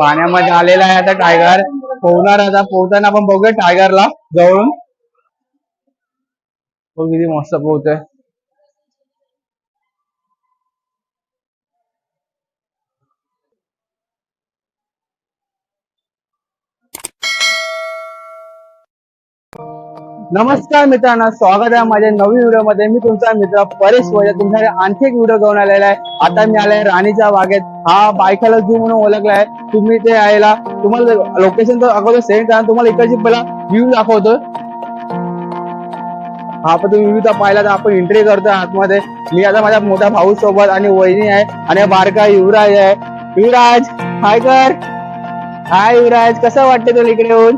पाण्यामध्ये आलेला आहे आता टायगर पोहणार आता. पोहताना आपण बघूया टायगरला जवळून. तो किती मस्त पोहतोय. नमस्कार मित्रांनो स्वागत आहे माझ्या नवीन व्हिडिओमध्ये मी तुमचा मित्र परेश वैद्य तुमच्याकडे आणखी एक व्हिडिओ घेऊन आलेला आहे. आता मी आलाय राणीच्या बागेत. हा बायकाला जू म्हणून ओळखला आहे. तुम्ही ते यायला तुम्हाला लोकेशन तर अगोदर सेंड करा तुम्हाला इकडची पहिला व्ह्यू दाखवतो. हा पण तुम्ही व्ह्यू पाहिला तर आपण एंट्री करतोय आतमध्ये. मी आता माझ्या मोठ्या भाऊ सोबत आणि वहिनी आहे आणि बारका युवराज आहे. युवराज हाय कर हाय युवराज कसं वाटते तुला इकडे येऊन?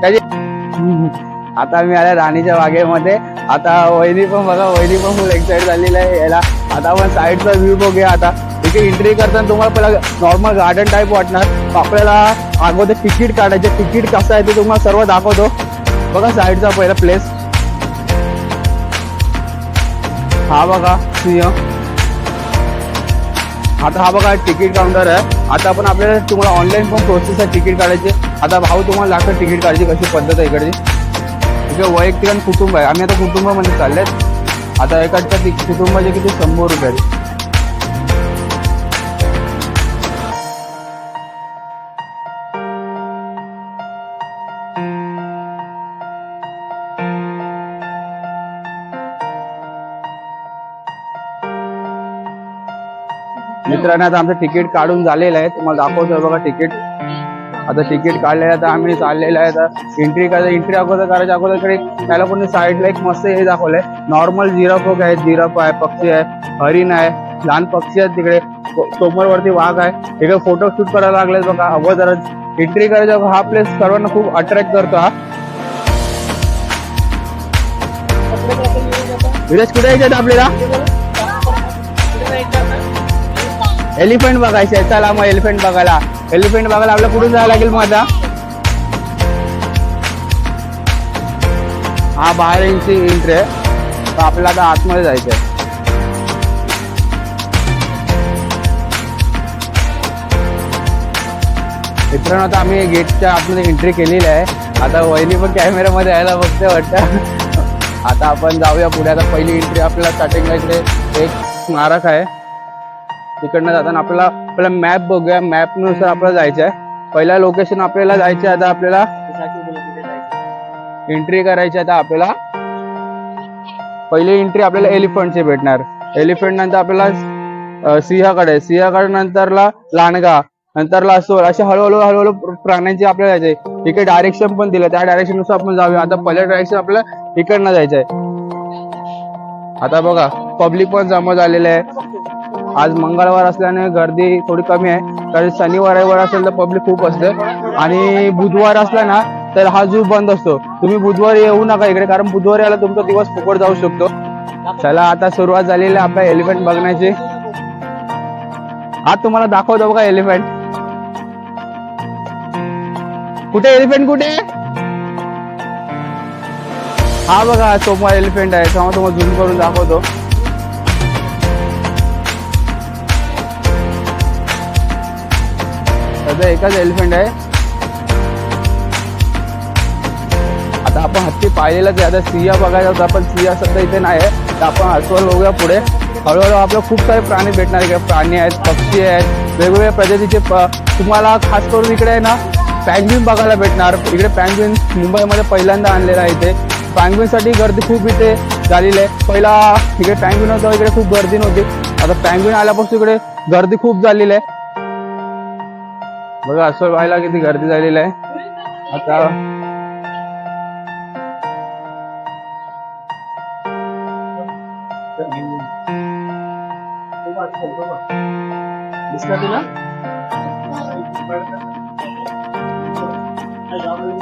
त्याची आता मी आल्या राणीच्या बागेमध्ये आता वहिनी पण बघा वहिनी पण फुल एक्साइट झालेली आहे याला. आता आपण साईडचा व्ह्यू बघूया आता. तिथे एंट्री करताना तुम्हाला पहिला नॉर्मल गार्डन टाईप वाटणार. आपल्याला अगोदर तिकीट काढायचे. तिकीट कसं आहे ते तुम्हाला सर्व दाखवतो. बघा साईडचा पहिला प्लेस हा बघा सिंह. आता हा बघा तिकीट काउंटर आहे. आता आपण आपल्याला तुम्हाला ऑनलाईन पण प्रोसेस आहे तिकीट काढायचे. आता भाऊ तुम्हाला लागतं तिकीट काढायची कशी पद्धत आहे इकडची? इकडे वैयक्तिक आणि कुटुंब आहे. आम्ही आता कुटुंबामध्ये चाललेत आता एकाच्या कुटुंबाचे किती? शंभर रुपये. मित्रांनो आता आमचं तिकीट काढून झालेलं आहे. तुम्हाला दाखवतोय बघा तिकीट आता तिकीट काढलेलं आहे आता आम्ही चाललेलं आहे. तर एंट्री करायचं एंट्री अगोदर करायच्या अगोदर इकडे त्याला कोणी साईडला एक मस्त हे दाखवलंय. नॉर्मल जिराफ आहे जिराफ आहे पक्षी आहे हरिण आहे लहान पक्षी आहेत तिकडे. समोरवरती वाघ आहे. इकडे फोटो शूट करायला लागले बघा अगोदरच. एंट्री करायचा हा प्लेस सर्वांना खूप अट्रॅक्ट करतो हा. विरेश कुठे यायचे आपल्याला? एलिफंट बघायचे आहे. चला मग एलिफंट बघायला. एलिफंट बघायला आपल्याला कुठून जायला लागेल मग आता? हा बाहेर इंची इंट्री आहे. तर आपल्याला आता आतमध्ये जायचं आहे मित्रांनो आता आम्ही गेटच्या आतमध्ये एंट्री केलेली आहे. आता वहिनी पण कॅमेऱ्यामध्ये यायला बघते वाटतं. आता आपण जाऊया पुढे. आता पहिली एंट्री आपल्याला स्टार्टिंगला इकडे एक स्मारक आहे. तिकडनं जाताना आपल्याला आपला मॅप बघूया. मॅपनुसार आपल्याला जायचं आहे. पहिला लोकेशन आपल्याला जायचं आहे आता आपल्याला. एंट्री करायची आहे आता आपल्याला. पहिली एंट्री आपल्याला एलिफंटची भेटणार. एलिफंट नंतर आपल्याला सिंहाकडे सिंहाकडे नंतरला लांडगा नंतरला असो असे हळूहळू हळूहळू प्राण्यांची आपल्याला जायचे इकडे डायरेक्शन पण दिलं. त्या डायरेक्शननुसार आपण जाऊया. आता पहिल्या डायरेक्शन आपल्याला इकडनं जायचंय आता बघा पब्लिक पण जमा झालेलं आहे. आज मंगळवार असल्याने गर्दी थोडी कमी आहे. कारण शनिवार रविवार असेल तर पब्लिक खूप असते. आणि बुधवार असला ना तर हा जू बंद असतो. तुम्ही बुधवारी येऊ नका इकडे कारण बुधवारी आला तुमचा दिवस फुकट जाऊ शकतो. चला आता सुरुवात झालेली आहे आपल्या एलिफंट बघण्याची. आज तुम्हाला दाखवतो बघा एलिफंट कुठे एलिफंट कुठे? हा बघा समोर एलिफंट आहे. तेव्हा तुम्हाला झूम करून दाखवतो. सध्या एकच एलिफंट आहे. आता आपण हत्ती पाहिलेलाच आहे. आता सिया बघायला होता पण सिया सध्या इथे नाही आहे. तर आपण अस्वल बघूया पुढे. हळूहळू आपल्याला खूप सारे प्राणी भेटणार इकडे प्राणी आहेत पक्षी आहेत वेगवेगळ्या प्रजातीचे प- तुम्हाला खास करून इकडे आहे ना पॅंग्विन बघायला भेटणार. इकडे पॅंग्विन मुंबईमध्ये पहिल्यांदा आणलेला आहे इथे. Penguin गर्दी खूप इथे झालेली आहे. पहिला इकडे पॅंग्विन होता इकडे खूप गर्दी नव्हती. आता पॅंग्विन आल्यापासून इकडे गर्दी खूप झालेली आहे. बघा अस्वल व्हायला किती गर्दी झालेली आहे. आता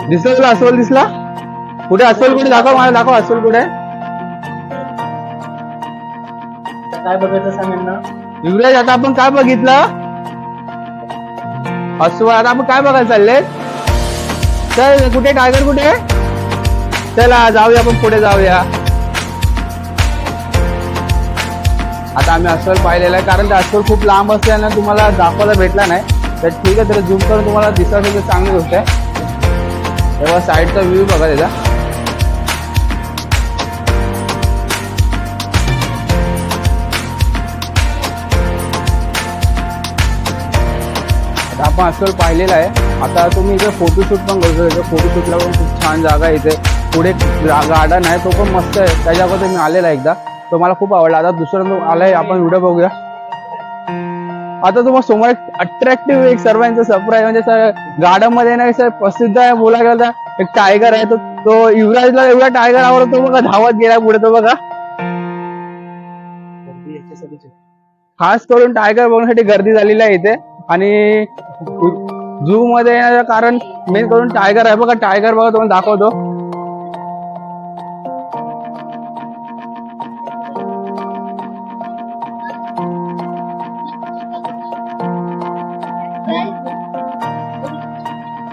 दिसला तुला? अस्वल दिसला? कुठे अस्वल कुठे? दाखव मला दाखव अस्वल कुठे? काय बघायचं सांग यांना? युवराज आता आपण काय बघितलं? अस्वल आता आपण काय बघायला चालले चल कुठे? टायगर कुठे? चला जाऊया आपण पुढे जाऊया. आता आम्ही अस्वल पाहिलेला आहे कारण ते अस्वल खूप लांब असल्यानं तुम्हाला दाखवायला भेटला नाही. तर ठीक आहे तर झूम करून तुम्हाला दिसत असेल तर चांगली गोष्ट आहे. तेव्हा साईडचा व्ह्यू बघा त्याचा. आपण आजकाल पाहिलेला आहे. आता तुम्ही इथे फोटोशूट पण करू शकता. फोटोशूटला पण खूप छान जागा आहे इथे. पुढे गार्डन आहे. तो पण मस्त आहे. त्याच्याबद्दल मी आलेला आहे एकदा. तो मला खूप आवडला. आता दुसऱ्यांदा आलाय. आपण व्हिडिओ बघूया. आता तुम्हाला समोर एक अट्रॅक्टिव्ह एक सर्वांचं सरप्राईज म्हणजे गार्डनमध्ये ना सर प्रसिद्ध आहे बोलायला गेलं तर. एक टायगर आहे. तो तो युवराजला एवढा टायगर आवडतो बघा. धावत गेला पुढे तो बघा. खास करून टायगर बघण्यासाठी गर्दी झालेली आहे इथे. आणि झू मध्ये येण्याचं कारण मेन करून टायगर आहे बघा टायगर बघा तुम्हाला दाखवतो.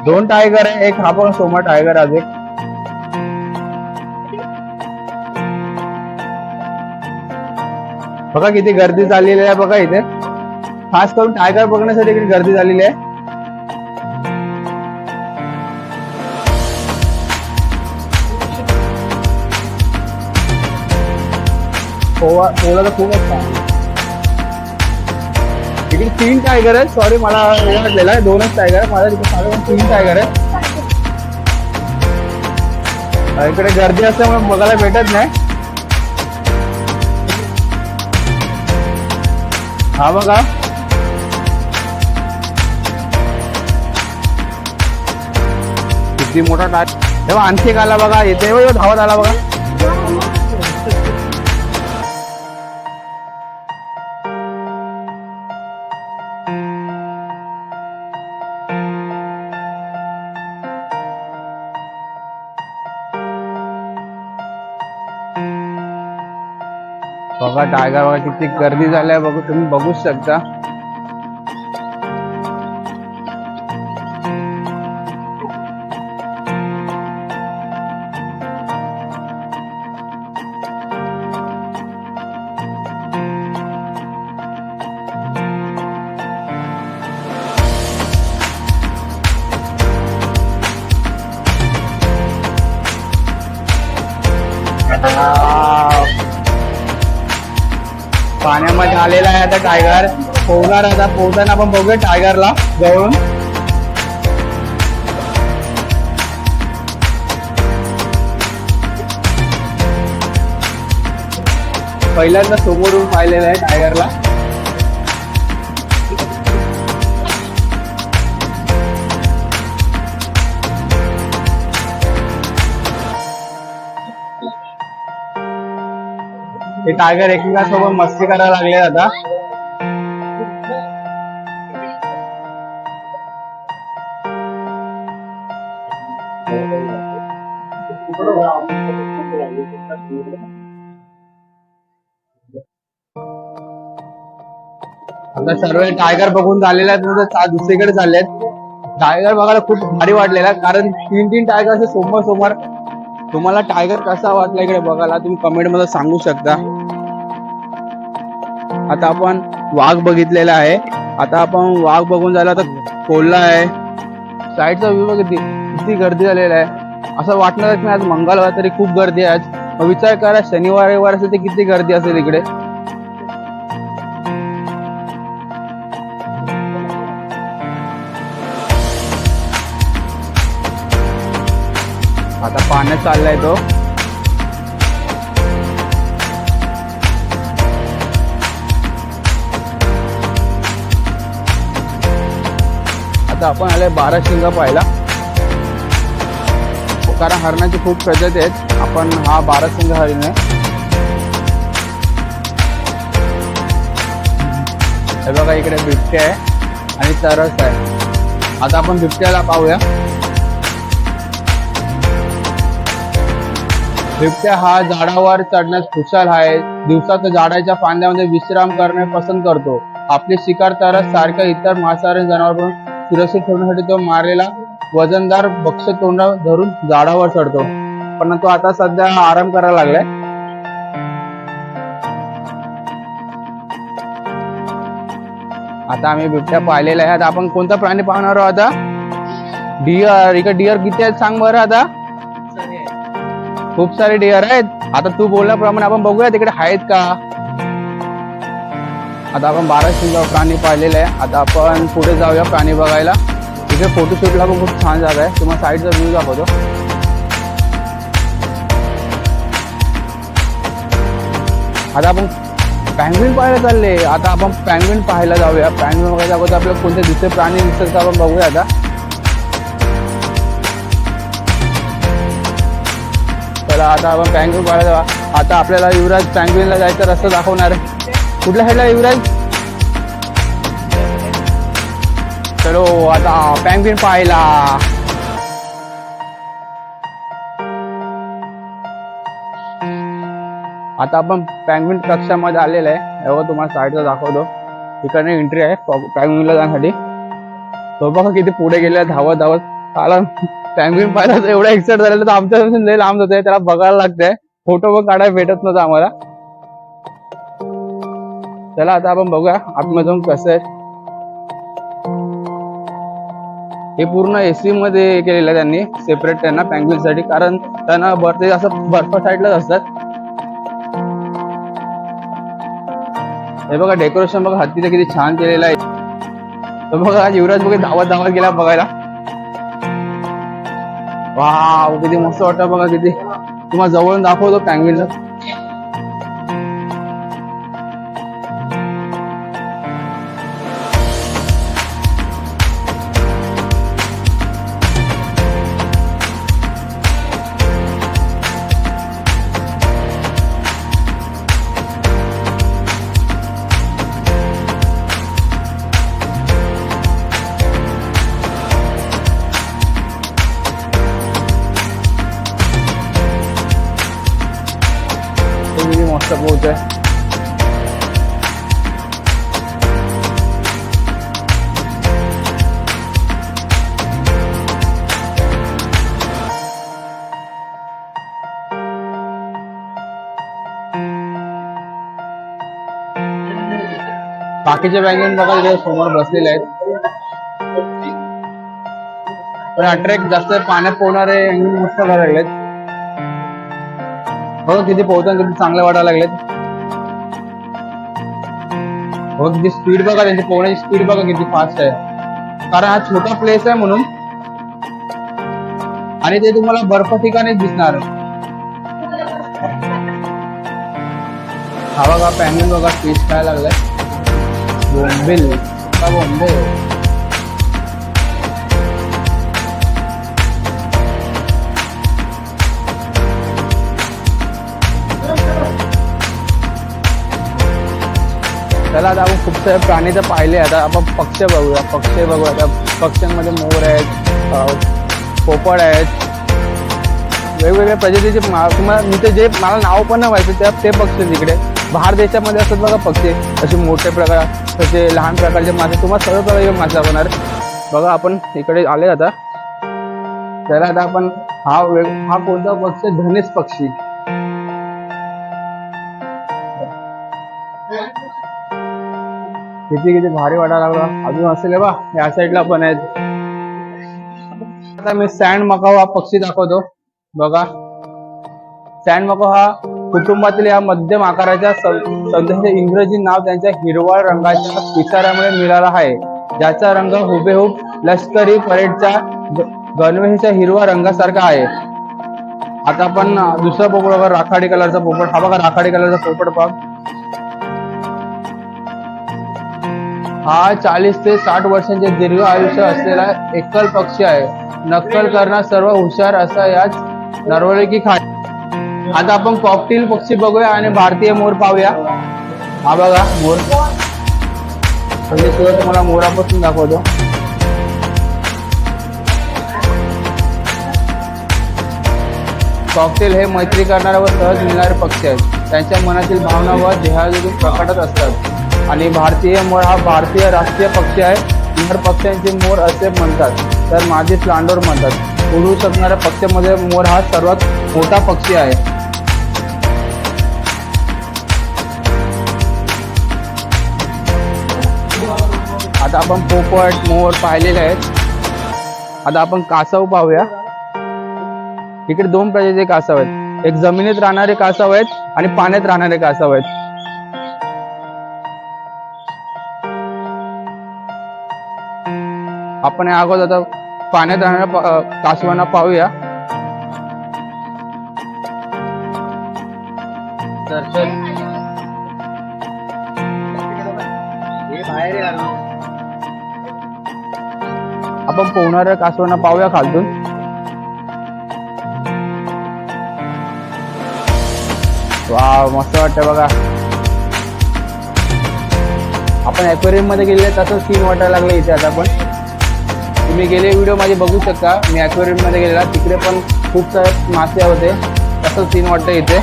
दोन टायगर आहे एक हा बघा सोमा टायगर आहे एक. बघा किती गर्दी चाललेली आहे बघा इथे. खास करून टायगर बघण्यासाठी इकडे गर्दी झालेली आहे. पोवा पोला तर खूपच इकडे तीन टायगर आहेत. सॉरी मला हे आहे. दोनच टायगर आहे माझ्या साधारण तीन टायगर आहेत. इकडे गर्दी असल्यामुळे बघायला भेटत नाही. हा बघा. किती मोठा टाय तेव्हा आणखी एक आला बघा येते एवढं धावत आला बघा. बघा टायगर बघा किती गर्दी झाली आहे. तुम्ही बघूच शकता. पाण्यामध्ये आलेला आहे आता टायगर. पोहणार आता. पोहताना आपण बघूया टायगरला जवळून. पहिल्यांदा समोरून पाहिलेलं आहे टायगरला. हे टायगर एकमेकांसोबत मस्ती करायला लागले आता. आता सर्व टायगर बघून झालेले आहेत दुसरीकडे चालले आहेत. टायगर बघायला खूप भारी वाटलेला आहे, कारण तीन तीन टायगर असे सोमवार समोर तुम्हाला टायगर कसा वाटला इकडे बघायला तुम्ही कमेंटमध्ये सांगू शकता. आता आपण वाघ बघितलेला आहे. आता आपण वाघ बघून झाला तर कोल्हा आहे. साईडचा व्ह्यू बघ किती किती गर्दी झालेला आहे. असं वाटणार की आज मंगळवार तरी खूप गर्दी आहे. आज विचार करा शनिवार रविवार असेल तर किती गर्दी असेल इकडे? आता पाण्यात चाललाय तो. आता आपण आलोय बारा शिंगा पाहायला. कारण हरणाची खूप प्रजाती आहेत. आपण हा बारा शिंग हरिण आहे. हे बघा इकडे बिबटे आहे आणि तरस आहे. आता आपण बिबट्याला पाहूया. बिबट्या हा झाडावर चढण्यास खुशाल आहे. दिवसात झाडाच्या फांद्यामध्ये विश्राम करणे पसंत करतो. आपली शिकार तरस सारख्या इतर मांसाहारी जनावर सुरक्षित ठेवण्यासाठी तो मारलेला वजनदार भक्ष तोंड धरून झाडावर चढतो. पण तो आता सध्या आराम करायला लागलाय. आता आम्ही बिबट्या पाहिलेला आहे आता आपण कोणता प्राणी पाहणार आहोत आता? डिअर इकडे डिअर किती आहेत सांग बरं आता. खूप सारे डिअर आहेत. आता तू बोलल्याप्रमाणे आपण बघूया तिकडे आहेत का? आता आपण बाराशे प्राणी पाहिलेले आहे. आता आपण पुढे जाऊया प्राणी बघायला. इथे फोटोशूटला पण खूप छान जागा आहे. तुम्हाला साईडचा व्ह्यू दाखवतो. आता आपण पॅंग्विन पाहायला चालले. आता आपण पॅंग्विन पाहायला जाऊया. पॅंग्विन बघायला अगोदर आपल्याला कोणते दुसरे प्राणी दिसतात आपण बघूया आता. चला आता आपण पॅंग्विन पाहायला जाऊ आता आपल्याला युवराज पॅंग्विनला जायचा रस्ता दाखवणार आहे. कुठल्या साईडला युवराज? चलो आता पॅंग्विन पाहायला. आता आपण पॅंगविन कक्षामध्ये आलेलं आहे. एवढं तुम्हाला साईडला दाखवतो. इकडनं एंट्री आहे पॅंगविनला जाण्यासाठी. तो बघा किती पुढे गेले धावत धावत आला पॅंगविन पाहिला एवढा एक्साइट झालेला तर आमच्या लांब लांब आहे त्याला बघायला लागतंय. फोटो पण काढायला भेटत नव्हता आम्हाला. चला आता आपण बघूया आतमधून कसं आहे. हे पूर्ण एसी मध्ये केलेलं आहे त्यांनी सेपरेट त्यांना पँग्विनसाठी कारण त्यांना बर्फ असं बर्फ साईडलाच असतात. हे बघा डेकोरेशन बघा हत्तीचं किती छान केलेलं आहे. तर बघा युवराज बघा धावत धावत गेला बघायला. वा किती मस्त वाटतं बघा किती. तुम्हाला जवळून दाखवतो पँग्विनला बाकीचे बँकेन बघा इथे समोर बसलेले आहेत. पण अट्रॅक्ट जास्त पाण्यात पोहणारे मस्त करायला लागलेत. हो किती पोहताना किती चांगले वाटायला लागलेत. बघा किती स्पीड बघा त्यांची पोहण्याची स्पीड बघा किती फास्ट आहे. कारण हा छोटा प्लेस आहे म्हणून. आणि ते तुम्हाला बर्फ ठिकाणीच दिसणार. हा बघा पॅन्गन बघा फिश काय लागलाय. बोंबिल está bombeo. चला आता आपण खूप सारे प्राणी तर पाहिले आता आपण पक्ष बघूया. पक्ष बघूया. आता पक्ष्यांमध्ये मोर आहेत पोपड आहेत. वेगवेगळ्या प्रजातीचे तुम्हाला मी ते जे मला नाव पण नाही माहिती त्या ते पक्षी तिकडे बाहेर देशामध्ये असतात बघा पक्षी. असे मोठे प्रकार. तसे लहान प्रकारचे मासे तुम्हाला सर्व प्रकारचे मासे दाखवणार बघा आपण इकडे आले आता. त्याला आता आपण हा वेग हा कोणता पक्षी? धनेश पक्षी. किती किती भारी वाटायला लागला. अजून असेल बा या साईडला पण आहेत. आता मी सँड मकाव हा पक्षी दाखवतो. बघा. सँड मकाव हा कुटुंबातील या मध्यम आकाराच्या सध्याचे इंग्रजी नाव त्यांच्या हिरवळ रंगाच्या पिसाऱ्यामुळे मिळाला आहे. ज्याचा रंग हुबेहूब लष्करी परेडच्या ग- हिरवा रंगासारखा आहे. आता आपण दुसरा पोपट बघा राखाडी कलरचा पोपट. हा बघा राखाडी कलरचा पोपट पाहू हा चाळीस ते साठ वर्षांचे दीर्घ आयुष्य असलेला एकल पक्षी आहे. नक्कल करणार सर्व हुशार असा याच नरवळकी खा आता आपण कॉकटेल पक्षी बघूया आणि भारतीय मोर पाहूया. हा बघा मोर. सुद्धा तुम्हाला मोरापासून दाखवतो. कॉकटेल हे मैत्री करणारे व सहज मिळणारे पक्षी आहेत. त्यांच्या मनातील भावना व ध्येयातून प्रकटत असतात. आणि भारतीय मोर हा भारतीय राष्ट्रीय पक्षी आहे. इतर पक्ष्यांचे मोर असे म्हणतात तर माझे प्लांडोर म्हणतात. उडू शकणाऱ्या पक्ष्यामध्ये मोर हा सर्वात मोठा पक्षी आहे. आता आपण पोपट मोर पाहिलेले आहेत. आता आपण कासव पाहूया. इकडे दोन प्रजातीचे कासव आहेत. एक जमिनीत राहणारे कासव आहेत आणि पाण्यात राहणारे कासव आहेत. आपण या अगोदर आता पाण्यात राहणाऱ्या कासवांना पाहूया. आपण कासवांना पाहूया खालतून. वा मस्त वाटतं बघा. आपण अक्वेरियममध्ये गेले तसं सीन वाटायला लागले इथे आता पण. तुम्ही गेले व्हिडिओ माझे बघू शकता. मी अक्वेरियममध्ये गेलेला. तिकडे पण खूप सारे मासे होते. तसं सीन वाटतं इथे.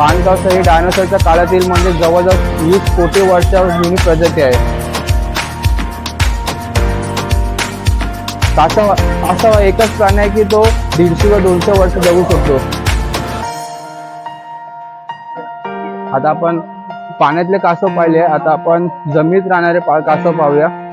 पानगावचं ही डायनोसॉरच्या काळातील म्हणजे जवळजवळ वीस कोटी वर्षा जुनी प्रजाती आहे. कासव असा एकच प्राणी आहे की तो दीडशे व दोनशे वर्ष जगू शकतो. आता आपण पाण्यातले कासव पाहिले आता आपण जमिनीत राहणारे पा- कासव पाहूया.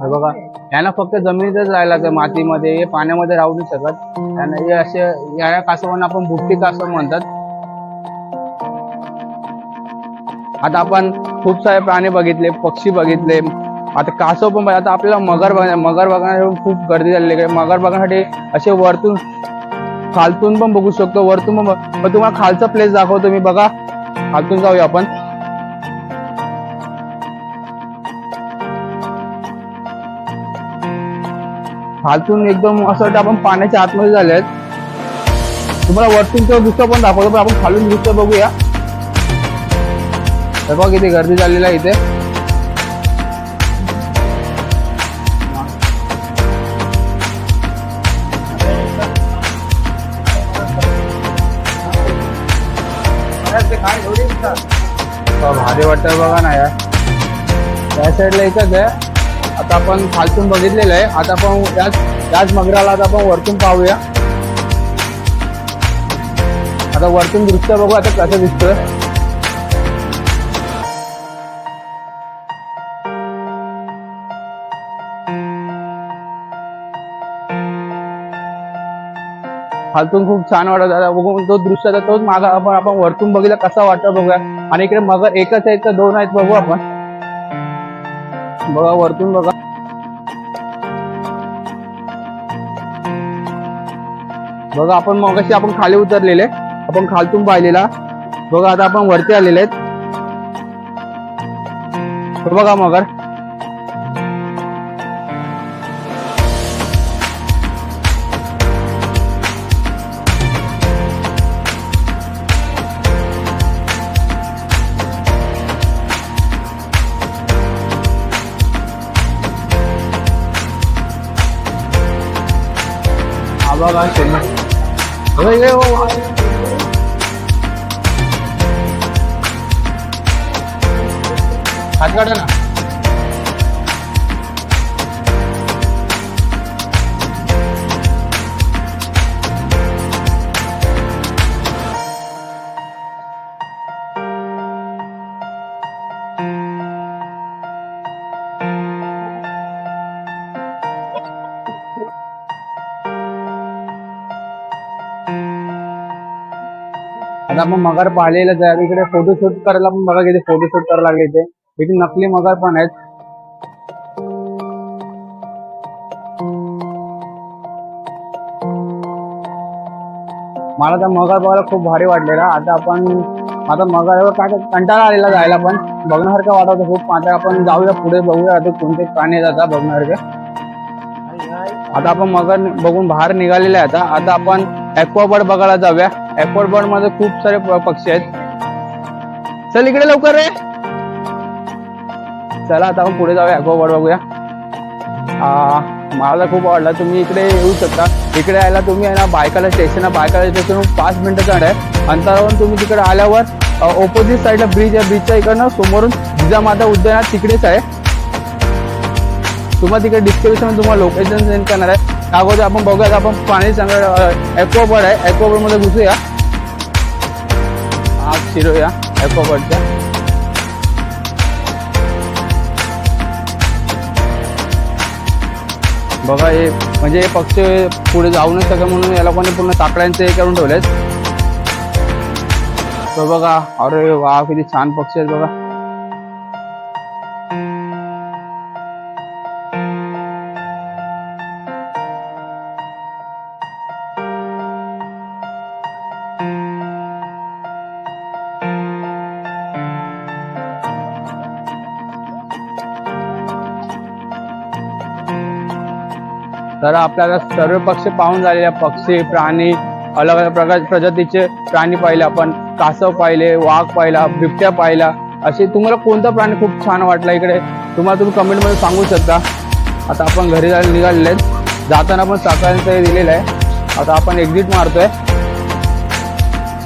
हे बघा यांना फक्त जमिनीतच राहिला लागतं मातीमध्ये हे पाण्यामध्ये राहू नाही शकत. यांना हे असे या कासवांना आपण बुट्टी कासव म्हणतात. आता आपण खूप सारे प्राणी बघितले पक्षी बघितले. आता कासव पण आता आपल्याला मगर बघ मगर बघण्यासाठी खूप गर्दी झालेली आहे. मगर बघण्यासाठी असे वरतून खालतून पण बघू शकतो वरतून पण तुम्हाला खालचा प्लेस दाखवतो मी बघा. खालतून जाऊया आपण. खालतून एकदम असं वाटतं आपण पाण्याच्या आतमध्ये झाले आहेत तुम्हाला वरतून तो दृश्य पण दाखवतो पण आपण खालून दृश्य बघूया. हे बघा किती गर्दी झालेली आहे इथे. भारी वाटतं बघा ना यार. त्या साईडला एकच आहे. आता आपण खालतून बघितलेलं आहे. आता आपण याच याच मगराला आता आपण वरतून पाहूया. आता वरतून दृश्य बघू आता कसं दिसतं खालतून खूप छान वाटत आता बघून तो दृश्य तोच मागा आपण आपण वरतून बघितला कसा वाटतं बघूया. आणि इकडे मगर एकच आहे तर दोन आहेत बघू आपण. बघा वरतून बघा. बघा आपण मगाशी आपण खाली उतरलेले. आपण खालतून पाहिलेला. बघा आता आपण वरती आलेले आहेत. बघा मगर. हा बघा शेळी. बघा आता आपण मगर पाहिलेलं जाय इकडे फोटोशूट करायला पण बघा किती फोटोशूट करायला लागले इथे. इथे नकली मगर पण आहेत. मला त्या मगर बघायला खूप भारी वाटलेला. आता आपण आता मगरवर काय काय कंटाळा आलेला जायला पण. बघण्यासारखं वाटत खूप. आता आपण जाऊया पुढे बघूया आता कोणते प्राणी जाता बघण्यासारखं. बघण्यासारखे आता आपण मगर बघून बाहेर निघालेले आहे आता. आता आपण ॲक्वाबर्ड बघायला जाऊया. ॲक्वाबर्डमध्ये खूप सारे प- पक्षी आहेत. चल इकडे लवकर रे. चला आता आपण पुढे जाऊया. ॲक्वाबर्ड बघूया. मला खूप आवडला. तुम्ही इकडे येऊ शकता. इकडे यायला तुम्ही आहे ना बायकाला स्टेशन बायकाला स्टेशन पाच मिनिटं चढ आहे. अंतरावरून तुम्ही तिकडे आल्यावर ऑपोजिट साईडला ब्रिज आहे. ब्रिजच्या इकडनं समोरून जिजामाता उद्यानात तिकडेच आहे. तुम्हाला तिकडे डिस्क्रिप्शन तुम्हाला लोकेशन सेंड करणार आहे. अगोदर आपण बघूया आपण पाणी चांगलं एक्वाबर्ड आहे. एक्वाबर्डमध्ये घुसूया आत शिरूया. एक्वाबर्डच्या बघा हे म्हणजे हे पक्षी पुढे जाऊ नये सगळं म्हणून या लोकांनी पूर्ण ताकड्यांचे हे करून ठेवलेत. तो बघा अरे वा किती छान पक्षी आहेत बघा. तर आपल्याला सर्व पक्षी पाहून झालेले आहे. पक्षी प्राणी अलग अलग प्रकार प्रजातीचे प्राणी पाहिले आपण. कासव पाहिले वाघ पाहिला बिबट्या पाहिला. असे तुम्हाला कोणता प्राणी खूप छान वाटला इकडे? तुम्हाला तुम्ही कमेंटमध्ये सांगू शकता. आता आपण घरी जायला निघालेले आहेत. जाताना पण साखरांचं हे दिलेलं आहे. आता आपण एक्झिट मारतोय.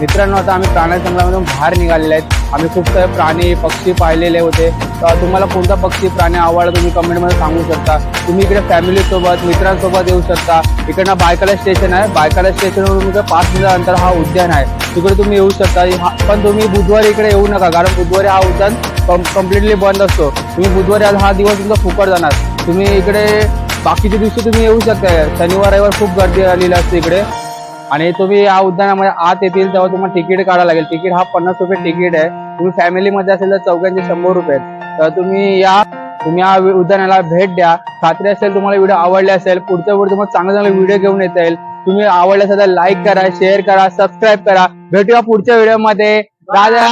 मित्रांनो आता आम्ही प्राणी बाहेर निघालेले आहेत. आम्ही खूप सारे प्राणी पक्षी पाहिलेले होते. तर तुम्हाला कोणता पक्षी प्राणी आवडला तुम्ही कमेंटमध्ये सांगू शकता. तुम्ही इकडे फॅमिलीसोबत मित्रांसोबत येऊ शकता. इकडनं बायकाला स्टेशन आहे. बायकाला स्टेशनवरून तुमचं पाच मिनिट अंतर हा उद्यान आहे. तिकडे तुम्ही येऊ शकता. हा- पण तुम्ही बुधवारी इकडे येऊ नका कारण बुधवारी हा उद्यान कम्प्लिटली बंद असतो. तुम्ही बुधवारी आज हा दिवस तुमचा फुकट जाणार. तुम्ही इकडे बाकीच्या दिवशी तुम्ही येऊ शकता. शनिवार रविवार खूप गर्दी आलेली असते इकडे. आणि तुम्ही या उद्यानामध्ये आत येतील तेव्हा तुम्हाला तिकीट काढावं लागेल. तिकीट हा पन्नास रुपये तिकीट आहे. तुम्ही फॅमिलीमध्ये असेल तर चौघांचे शंभर रुपये तर तुम्ही या तुम्ही या उद्यानाला भेट द्या. खात्री असेल तुम्हाला व्हिडिओ आवडले असेल पुढच्या वेळी तुम्हाला चांगले चांगले व्हिडिओ घेऊन येता येईल. तुम्ही आवडले असेल तर लाईक करा शेअर करा सबस्क्राईब करा. भेटूया पुढच्या व्हिडिओमध्ये राजा